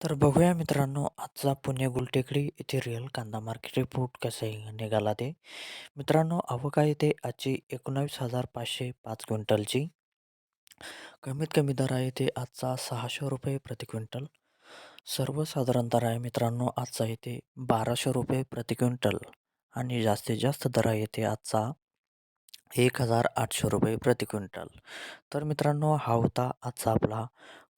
तर बघूया मित्रांनो आजचा पुणे गुलटेकडी येथे रिअल कांदा मार्केट रिपोर्ट कसा निघाला ते. मित्रांनो अवका आहे ते आजची एकोणावीस हजार पाचशे पाच क्विंटलची. कमीत कमी दर आहे ते आजचा सहाशे रुपये प्रति क्विंटल. सर्वसाधारण दर आहे मित्रांनो आजचा येते बाराशे रुपये प्रति क्विंटल. आणि जास्तीत जास्त दर आहे ते आजचा एक हजार आठशे रुपये प्रति क्विंटल. तर मित्रांनो हा होता आजचा आपला